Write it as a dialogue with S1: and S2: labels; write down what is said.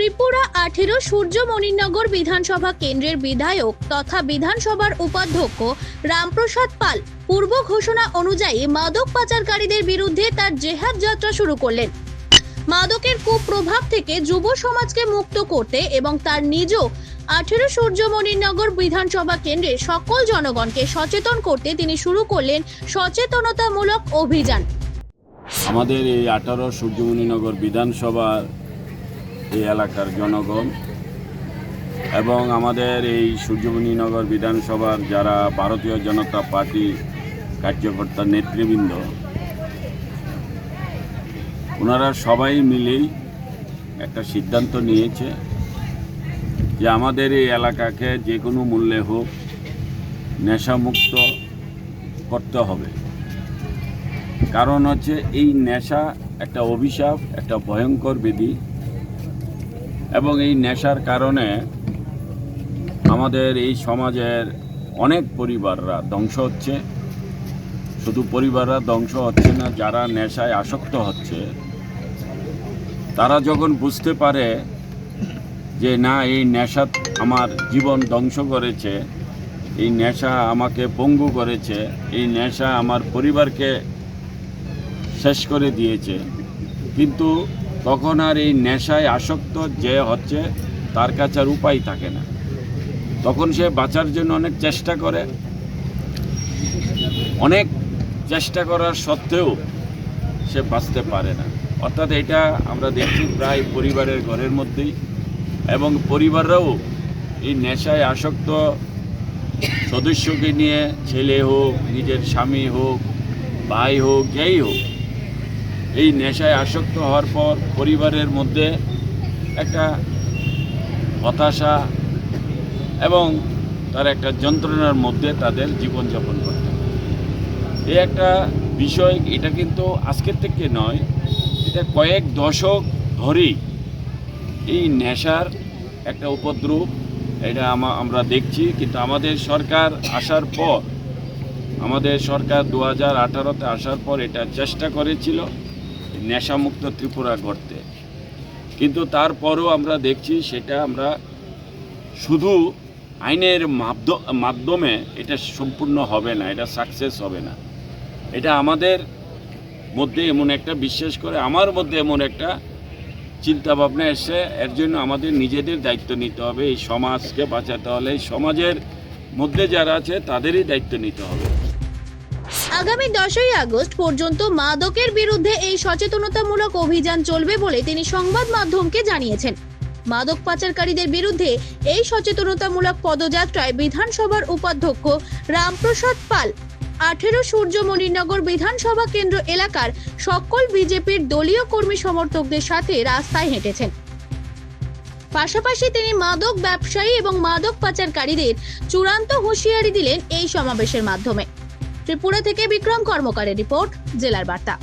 S1: আঠেরো সূর্যমণিনগর বিধানসভা কেন্দ্রের বিধায়ক তথা বিধানসভার উপাধ্যক্ষ রামপ্রসাদ পাল পূর্ব ঘোষণা অনুযায়ী মাদক পাচারকারীদের বিরুদ্ধে তার জেহাদ যাত্রা শুরু করলেন। মাদকের কুপ্রভাব থেকে যুব সমাজকে মুক্ত করতে এবং তার নিজ আঠেরো সূর্যমণিনগর বিধানসভা কেন্দ্রের সকল জনগণকে সচেতন করতে তিনি শুরু করলেন সচেতনতামূলক অভিযান।
S2: আমাদের এই আঠারো সূর্যমণিনগর বিধানসভার এই এলাকার জনগণ এবং আমাদের এই সূর্যমণিনগর বিধানসভার যারা ভারতীয় জনতা পার্টি কার্যকর্তা নেতৃবৃন্দ, ওনারা সবাই মিলেই একটা সিদ্ধান্ত নিয়েছে যে আমাদের এই এলাকাকে যে কোনো মূল্যে হোক নেশামুক্ত করতে হবে। কারণ হচ্ছে এই নেশা একটা অভিশাপ, একটা ভয়ঙ্কর বিধি। এবং এই নেশার কারণে আমাদের এই সমাজের অনেক পরিবাররা ধ্বংস হচ্ছে। শুধু পরিবাররা ধ্বংস হচ্ছে না, যারা নেশায় আসক্ত হচ্ছে, তারা যখন বুঝতে পারে যে না, এই নেশা আমার জীবন ধ্বংস করেছে, এই নেশা আমাকে পঙ্গু করেছে, এই নেশা আমার পরিবারকে শেষ করে দিয়েছে। কিন্তু তখন আর এই নেশায় আসক্ত যে হচ্ছে, তার কাছে আর উপায় থাকে না। তখন সে বাঁচার জন্য অনেক চেষ্টা করে। অনেক চেষ্টা করার সত্ত্বেও সে বাঁচতে পারে না। অর্থাৎ এটা আমরা দেখছি প্রায় পরিবারের ঘরের মধ্যেই। এবং পরিবাররাও এই নেশায় আসক্ত সদস্যকে নিয়ে, ছেলে হোক, নিজের স্বামী হোক, ভাই হোক, যেই হোক এই নেশায় আসক্ত হওয়ার পর পরিবারের মধ্যে একটা হতাশা এবং তার একটা যন্ত্রণার মধ্যে তাদের জীবনযাপন করতে এই একটা বিষয়, এটা কিন্তু আজকের থেকে নয়, এটা কয়েক দশক ধরেই এই নেশার একটা উপদ্রব, এটা আমা- আমরা দেখছি। কিন্তু আমাদের সরকার আসার পর, আমাদের সরকার দু হাজার আসার পর এটা চেষ্টা করেছিল। নেশামুক্ত ত্রিপুরা করতে কিন্তু তারপরেও আমরা দেখছি সেটা আমরা শুধু আইনের মাধ্য- মাধ্যমে এটা সম্পূর্ণ হবে না, এটা সাকসেস হবে না। এটা আমাদের মধ্যে এমন একটা বিশ্বাস করে, আমার মধ্যে এমন একটা চিন্তা ভাবনা এসে এর জন্য আমাদের নিজেদের দায়িত্ব নিতে হবে, এই সমাজকে বাঁচাতে হলে। এই সমাজের মধ্যে যারা আছে তাদেরই দায়িত্ব নিতে হবে।
S1: আগামী দশই আগস্ট পর্যন্ত মাদকের বিরুদ্ধে এই সচেতনতামূলক অভিযান চলবে বলে তিনি সংবাদ মাধ্যমকে জানিয়েছেন। মাদক পাচারকারীদের বিরুদ্ধে এই সচেতনতামূলক পদযাত্রায় বিধানসভার উপাধ্যক্ষ রামপ্রসাদ পাল, আঠেরো সূর্যমণিনগর বিধানসভা কেন্দ্র এলাকার সকল বিজেপির দলীয় কর্মী সমর্থকদের সাথে রাস্তায় হেঁটেছেন। পাশাপাশি তিনি মাদক ব্যবসায়ী এবং মাদক পাচারকারীদের চূড়ান্ত হুঁশিয়ারি দিলেন এই সমাবেশের মাধ্যমে। ত্রিপুরা থেকে বিক্রম কর্মকারের রিপোর্ট জেলার বার্তা।